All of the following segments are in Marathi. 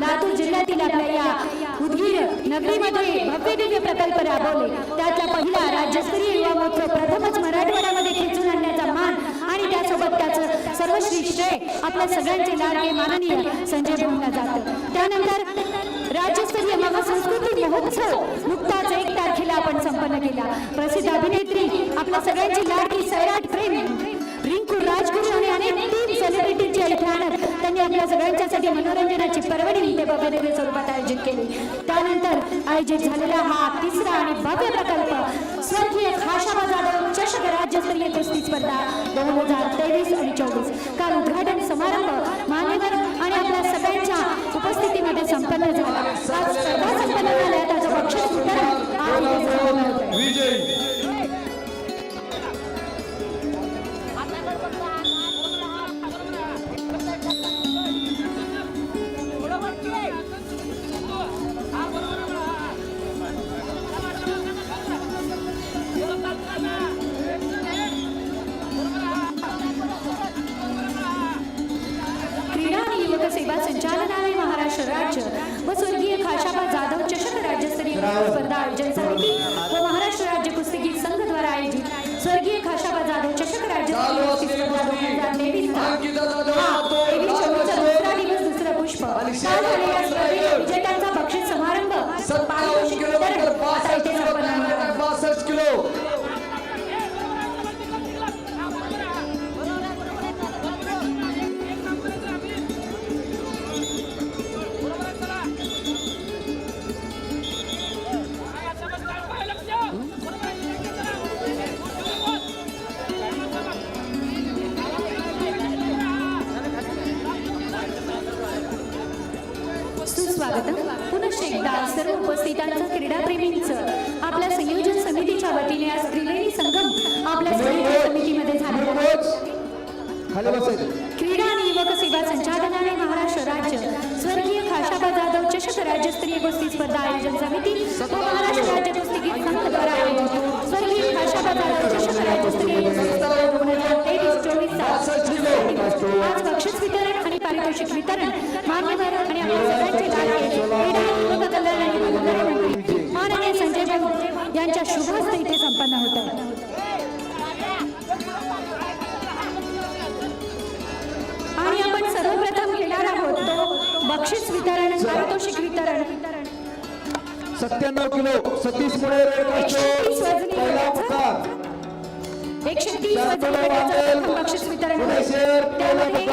लातूर जिल्ह्यातील आपल्या या उदगीर नगरीमध्ये भव्य दिव्य प्रकल्प राबवले. त्यातला पहिला राज्यस्तरीय युवा महोत्सव प्रथमच मराठवाड्यामध्ये खेचून आणण्याचा मान आणि त्यासोबत त्याचं सर्वश्री श्रेय आपल्या सगळ्यांचे लाडके माननीय संजय भाऊंना जातं. त्यानंतर राज्यस्तरीय महासंस्कृती महोत्सव नुकताच एक तारखेला आपण संपन्न केला. प्रसिद्ध अभिनेत्री आपल्या सगळ्यांची लाडकी सैराट प्रेम. रिंकू राजगुरू आणि अनेक टीम सेलिब्रिटीची इथे आणत त्यांनी आपल्या सगळ्यांच्यासाठी मनोरंजनाची परवडी इथे भव्य स्वरूपात आयोजित केली. त्यानंतर आयोजित झालेला हा तिसरा आणि भव्य प्रकल्प स्वर्गीय खाशाबा जाधव चषक राज्यस्तरीय कुस्ती स्पर्धा दोन हजार तेवीस आणि चोवीस. काल उद्घाटन समारंभ मान्यवर आणि आपल्या सगळ्यांच्या उपस्थितीमध्ये संपन्न झाला. आज स्पर्धा संपन्न झाल्या त्याचं बक्षीस वितरण आज विजयी. संचालनालय महाराष्ट्र राज्य व स्वर्गीय खाशाबा जाधव चषक राज्यस्तरीय स्पर्धा आयोजन समिती व सुस्वागतम पुनश्च एकदा सर्व उपस्थितांचं क्रीडाप्रेमींचं. आपल्या संयोजन समितीच्या वतीने आज त्रिवेणी संगम आपल्या संयोजन समितीमध्ये बसायचं क्रीडा आणि युवक सेवा संचालनालय महाराष्ट्र राज्य. स्वर्गीय खाशाबा जाधव चषक राज्यस्तरीय कुस्ती स्पर्धा आयोजन समिती व महाराष्ट्र राज्य कुस्तीगीर संघ द्वारा आयोजित स्वर्गीय खाशाबा जाधव चषक राज्यस्तरीय कुस्ती स्पर्धा दोन हजार तेवीस चोवीस आज बक्षीस वितरण आणि पारितोषिक वितरण मान्यवर आणि आपल्या यांच्या शुभ हस्ते इथे संपन्न होत. आहे आणि आपण सर्वप्रथम घेणार आहोत तो बक्षीस वितरण पारितोषिक वितरण. सत्त्याण्णव किलो सतीश पुणे एकशे तीस वजनी बक्षीस वितरण. त्यामध्ये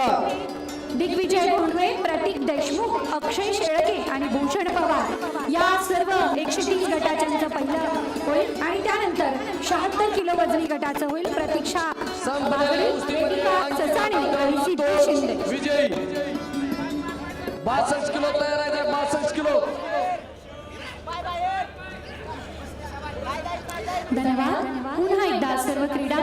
दिग्विजय भोंडवे प्रतीक देशमुख अक्षय शेळके आणि भूषण पवार. या सर्व एकशे तीस गटाच्यांचं पहिलं होईल. आणि त्यानंतर शहात्तर किलो वजनी गटाचं होईल. प्रतीक्षा ससाणे आणि सिद्धी शिंदे. विजयी. बासष्ट किलो तयार आहे बासष्ट किलो. धन्यवाद. पुन्हा एकदा सर्व क्रीडा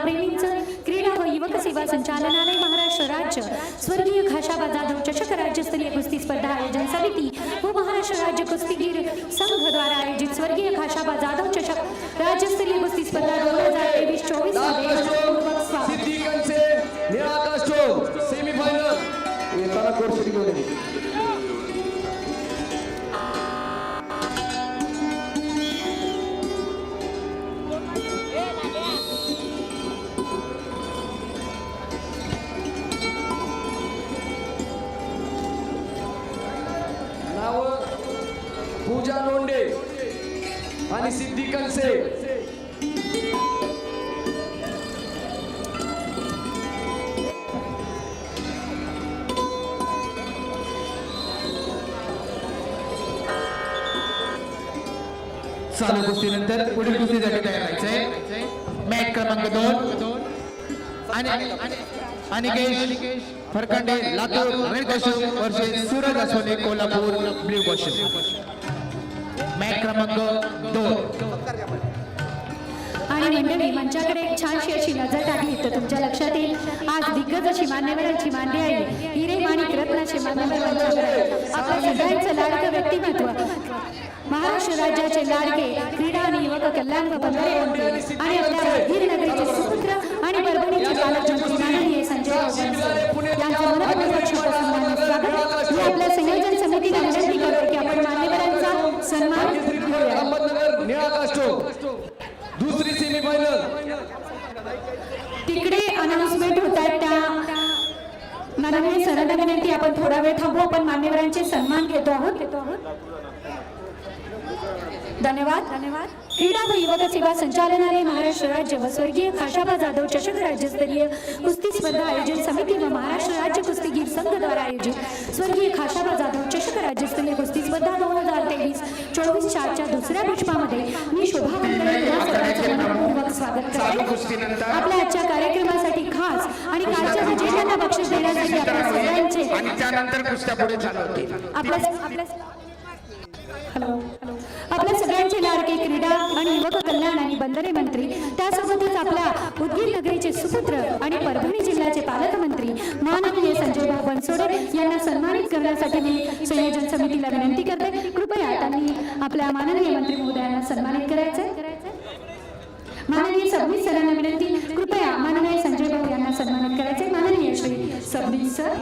सेवा संचालनालय महाराष्ट्र राज्य. स्वर्गीय खाशाबा जाधव चषक राज्यस्तरीय कुस्ती स्पर्धा आयोजन समिती व महाराष्ट्र राज्य कुस्तीगीर संघ द्वारा आयोजित स्वर्गीय खाशाबा जाधव चषक राज्यस्तरीय कुस्ती स्पर्धा दोन हजार पूजा लोंडे आणि सिद्धी कंसे चालू कुस्तीनंतर पुढील कुस्तीसाठी तयार व्हायचंय मॅच क्रमांक दोन. आणि Anikesh Pharkande Latur red costume Suraj Asone Kolhapur blue question match क्रमांक दोन. आणि मंडळी मंचाकडे एक छानशी अशी नजर टाकली तर तुमच्या लक्षात येईल आज दिग्गज अशी मान्यवरांची मांडी आहे. हिरे माणिक रत्नाचे मान्यवर मंचावर आहे. आपल्या सगळ्यांचं लाडकं व्यक्तिमत्व. महाराष्ट्र राज्याचे लाडके क्रीडा आणि युवक कल्याण व बंधारे मंत्री आणि आपल्या वीर नगरीचे सुपुत्र आणि परभणीचे पालकमंत्री माननीय संजय राऊत यांचं मनपूर्वक स्वागत मी आपल्या संयोजन समितीला विनंती माननीय विनंती आपण थोडा वेळ थांबू आपण मान्यवरांचे सन्मान घेतो आहोत. घेतो आहोत धन्यवाद. धन्यवाद क्रीडा व युवक सेवा संचालनालय महाराष्ट्र राज्य व स्वर्गीय खाशाबा जाधव चषक राज्यस्तरीय कुस्ती स्पर्धा आयोजन समिती व महाराष्ट्र राज्य कुस्तीगीर संघ द्वारा आयोजित स्वर्गीय खाशाबा जाधव चषक राज्यस्तरीय कुस्ती स्पर्धा दोन हजार तेवीस चोवीस चारच्या दुसऱ्या पुष्पामध्ये मी शोभा स्वागत करते. आपल्या आजच्या कार्यक्रमासाठी खास आणि कालच्या विजेत्यांना बक्षीस देण्यासाठी आपल्या सगळ्यांचे आणि त्यानंतर कुस्त्या पुढे चालू होतील आपल्या आपल्या हॅलो हॅलो. आपल्या सगळ्यांचे लाडके क्रीडा आणि युवक कल्याण आणि बंदरे मंत्री त्यासोबतच आपल्या उदगीर नगरीचे सुपुत्र आणि परभणी जिल्ह्याचे पालकमंत्री माननीय संजय भाऊ बनसोडे यांना सन्मानित करण्यासाठी मी संयोजन समितीला विनंती करते. कृपया त्यांनी आपल्या माननीय मंत्री महोदयांना सन्मानित करायचे. माननीय सबनीस सरांना विनंती कृपया माननीय संजय भाऊ यांना सन्मानित करायचे. माननीय श्री सबनीस सर.